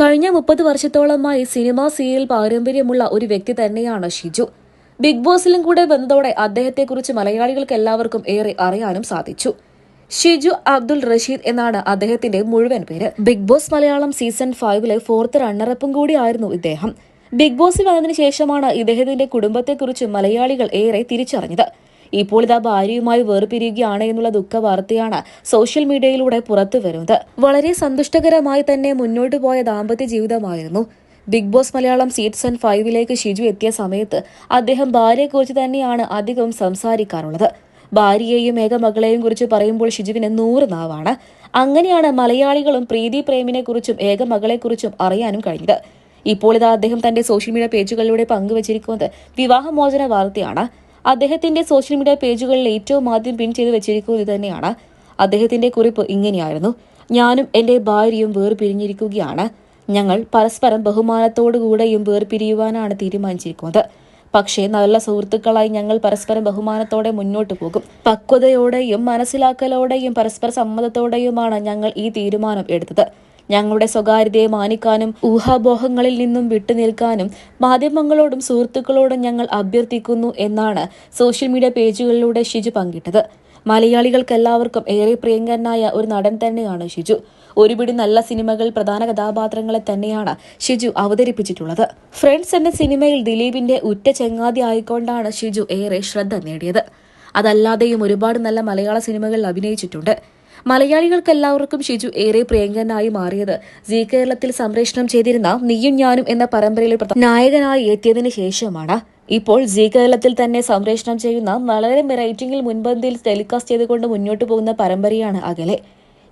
കഴിഞ്ഞ മുപ്പത് വർഷത്തോളമായി സിനിമാ സീരിയൽ പാരമ്പര്യമുള്ള ഒരു വ്യക്തി തന്നെയാണ് ഷിജു. ബിഗ് ബോസിലും കൂടെ വന്നതോടെ അദ്ദേഹത്തെക്കുറിച്ച് മലയാളികൾക്ക് എല്ലാവർക്കും ഏറെ അറിയാനും സാധിച്ചു. ഷിജു അബ്ദുൾ റഷീദ് എന്നാണ് അദ്ദേഹത്തിന്റെ മുഴുവൻ പേര്. ബിഗ് ബോസ് മലയാളം സീസൺ ഫൈവിലെ ഫോർത്ത് റണ്ണറപ്പും കൂടിയായിരുന്നു ഇദ്ദേഹം. ബിഗ് ബോസിൽ വന്നതിനു ശേഷമാണ് ഇദ്ദേഹത്തിന്റെ കുടുംബത്തെക്കുറിച്ച് മലയാളികൾ ഏറെ തിരിച്ചറിഞ്ഞത്. ഇപ്പോൾ ഇതാ ഭാര്യയുമായി വേർപിരിയുകയാണ് എന്നുള്ള ദുഃഖ വാർത്തയാണ് സോഷ്യൽ മീഡിയയിലൂടെ പുറത്തു വരുന്നത്. വളരെ സന്തുഷ്ടകരമായി തന്നെ മുന്നോട്ടു പോയ ദാമ്പത്യ ജീവിതമായിരുന്നു. ബിഗ് ബോസ് മലയാളം സീസൺ ഫൈവിലേക്ക് ഷിജു എത്തിയ സമയത്ത് അദ്ദേഹം ഭാര്യയെക്കുറിച്ച് തന്നെയാണ് അധികം സംസാരിക്കാറുള്ളത്. ഭാര്യയെയും ഏകമകളെയും കുറിച്ച് പറയുമ്പോൾ ഷിജുവിന് നൂറ് നാവാണ്. അങ്ങനെയാണ് മലയാളികളും പ്രീതി പ്രേമിനെ കുറിച്ചും ഏകമകളെക്കുറിച്ചും അറിയാനും കഴിഞ്ഞത്. ഇപ്പോൾ ഇതാ അദ്ദേഹം തന്റെ സോഷ്യൽ മീഡിയ പേജുകളിലൂടെ പങ്കുവച്ചിരിക്കുന്നത് വിവാഹമോചന വാർത്തയാണ്. അദ്ദേഹത്തിന്റെ സോഷ്യൽ മീഡിയ പേജുകളിൽ ഏറ്റവും ആദ്യം പിൻ ചെയ്തു വെച്ചിരിക്കുന്നത് തന്നെയാണ്. അദ്ദേഹത്തിന്റെ കുറിപ്പ് ഇങ്ങനെയായിരുന്നു. ഞാനും എന്റെ ഭാര്യയും വേർപിരിഞ്ഞിരിക്കുകയാണ്. ഞങ്ങൾ പരസ്പരം ബഹുമാനത്തോടുകൂടെയും വേർപിരിയുവാനാണ് തീരുമാനിച്ചിരിക്കുന്നത്. പക്ഷേ നല്ല സുഹൃത്തുക്കളായി ഞങ്ങൾ പരസ്പരം ബഹുമാനത്തോടെ മുന്നോട്ട് പോകും. പക്വതയോടെയും മനസ്സിലാക്കലോടെയും പരസ്പര സമ്മതത്തോടെയുമാണ് ഞങ്ങൾ ഈ തീരുമാനം എടുത്തത്. ഞങ്ങളുടെ സ്വകാര്യതയെ മാനിക്കാനും ഊഹാബോഹങ്ങളിൽ നിന്നും വിട്ടുനിൽക്കാനും മാധ്യമങ്ങളോടും സുഹൃത്തുക്കളോടും ഞങ്ങൾ അഭ്യർത്ഥിക്കുന്നു എന്നാണ് സോഷ്യൽ മീഡിയ പേജുകളിലൂടെ ഷിജു പങ്കിട്ടത്. മലയാളികൾക്കെല്ലാവർക്കും ഏറെ പ്രിയങ്കരനായ ഒരു നടൻ തന്നെയാണ് ഷിജു. ഒരുപിടി നല്ല സിനിമകൾ പ്രധാന കഥാപാത്രങ്ങളെ തന്നെയാണ് ഷിജു അവതരിപ്പിച്ചിട്ടുള്ളത്. ഫ്രണ്ട്സ് എന്ന സിനിമയിൽ ദിലീപിന്റെ ഉറ്റ ചെങ്ങാതി ആയിക്കൊണ്ടാണ് ഷിജു ഏറെ ശ്രദ്ധ നേടിയത്. അതല്ലാതെയും ഒരുപാട് നല്ല മലയാള സിനിമകളിൽ അഭിനയിച്ചിട്ടുണ്ട്. മലയാളികൾക്കെല്ലാവർക്കും ഷിജു ഏറെ പ്രിയങ്കരനായി മാറിയത് ജി കേരളത്തിൽ സംപ്രേഷണം ചെയ്തിരുന്ന നീയും ഞാനും എന്ന പരമ്പരയിൽ നായകനായി എത്തിയതിനു ശേഷമാണ് ഇപ്പോൾ ജി കേരളത്തിൽ തന്നെ സംപ്രേഷണം ചെയ്യുന്ന വളരെ റേറ്റിംഗിൽ മുൻപന്തിയിൽ ടെലികാസ്റ്റ് ചെയ്തുകൊണ്ട് മുന്നോട്ട് പോകുന്ന പരമ്പരയാണ് അകലെ.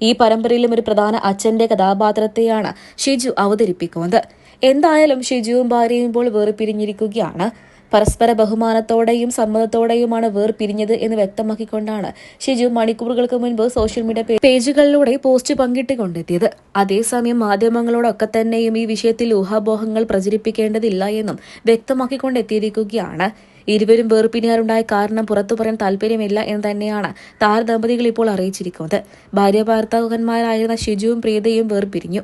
ഈ പരമ്പരയിലും ഒരു പ്രധാന അച്ഛന്റെ കഥാപാത്രത്തെയാണ് ഷിജു അവതരിപ്പിക്കുന്നത്. എന്തായാലും ഷിജുവും ഭാര്യയും ഇപ്പോൾ വേർപിരിഞ്ഞിരിക്കുകയാണ്. പരസ്പര ബഹുമാനത്തോടെയും സമ്മതത്തോടെയുമാണ് വേർപിരിഞ്ഞത് എന്ന് വ്യക്തമാക്കിക്കൊണ്ടാണ് ഷിജു മണിക്കൂറുകൾക്ക് മുൻപ് സോഷ്യൽ മീഡിയ പേജുകളിലൂടെ പോസ്റ്റ് പങ്കിട്ടുകൊണ്ടെത്തിയത്. അതേസമയം മാധ്യമങ്ങളോടൊക്കെ തന്നെയും ഈ വിഷയത്തിൽ ഊഹാപോഹങ്ങൾ പ്രചരിപ്പിക്കേണ്ടതില്ല എന്നും വ്യക്തമാക്കിക്കൊണ്ടെത്തിയിരിക്കുകയാണ്. ഇരുവരും വേർപിരിയാറുണ്ടായ കാരണം പുറത്തു പറയാൻ താല്പര്യമില്ല എന്ന് തന്നെയാണ് താരദമ്പതികൾ ഇപ്പോൾ അറിയിച്ചിരിക്കുന്നത്. ഭാര്യ ഭർത്താക്കന്മാരായിരുന്ന ഷിജുവും പ്രീതയും വേർപിരിഞ്ഞു